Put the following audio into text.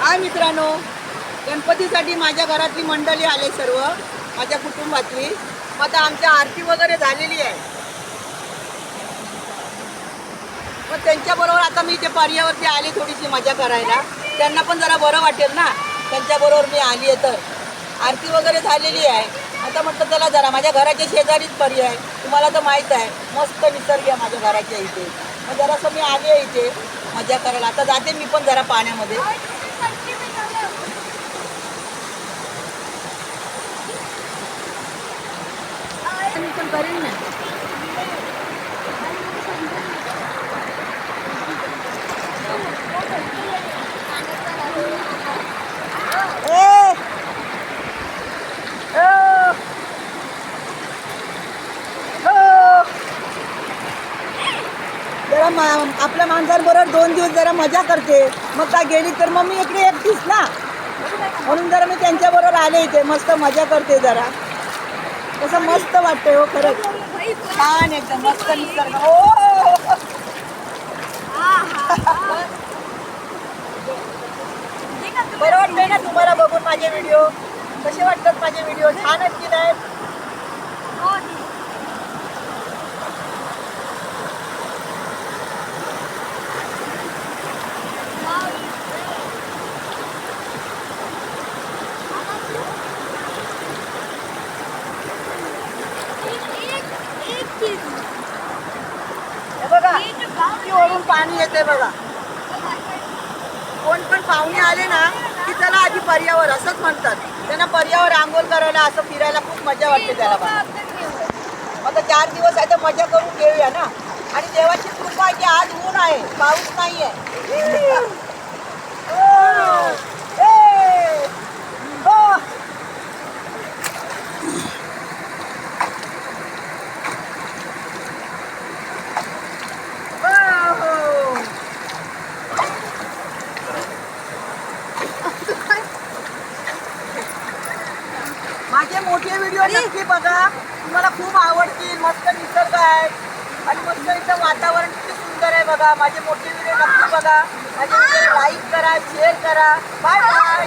हाय मित्रांनो गणपतीसाठी माझ्या घरातली मंडळी आले सर्व माझ्या कुटुंबातली. मग आता आमच्या आरती वगैरे झालेली आहे. मग त्यांच्याबरोबर आता मी ते पर्यावरती आली थोडीशी मजा करायला. त्यांना पण जरा बरं वाटेल ना? त्यांच्याबरोबर मी आली आहे तर. आरती वगैरे झालेली आहे. आता म्हटलं चला जरा माझ्या घराच्या शेजारीच पर्याय आहे. तुम्हाला तर माहीत आहे मस्त निसर्ग आहे माझ्या घराच्या इथे. मग जरासं मी आली आहे इथे मजा करायला. आता जाते मी पण जरा पाण्यामध्ये. मी पण करेन ना. जरा मा आपल्या माणसांबरोबर दोन दिवस जरा मजा करते. मग काय गेली तर मग मी इकडे एकटीच ना. म्हणून जरा मी त्यांच्याबरोबर आले इथे. मस्त मजा करते जरा. कसं मस्त वाटतंय हो खरंच. छान एकदम मस्त निसर्ग. हो. हो, हो. बरं वाटतंय ना तुम्हाला बघून माझे व्हिडिओ? कसे वाटतात माझे व्हिडिओ? छान आहेत की नाही? हे बघा वरून पाणी येते बघा. कोण पण पाहुणे आले ना की त्याला आधी पर्यावर असंच म्हणतात. त्यांना पर्यावर आंघोळ करायला असं फिरायला खूप मजा वाटते त्याला बघा आता चार दिवस आहे तर मजा करून घेऊया ना. आणि देवाची कृपा आहे की आज ऊन आहे पाऊस नाही आहे माझे मोठे व्हिडिओ नक्की बघा. तुम्हाला खूप आवडतील. मस्त निसर्ग आहे. आणि मस्त इथं वातावरण किती सुंदर आहे बघा. माझे मोठे व्हिडिओ नक्की बघा. माझे व्हिडिओ लाईक करा शेअर करा. Bye bye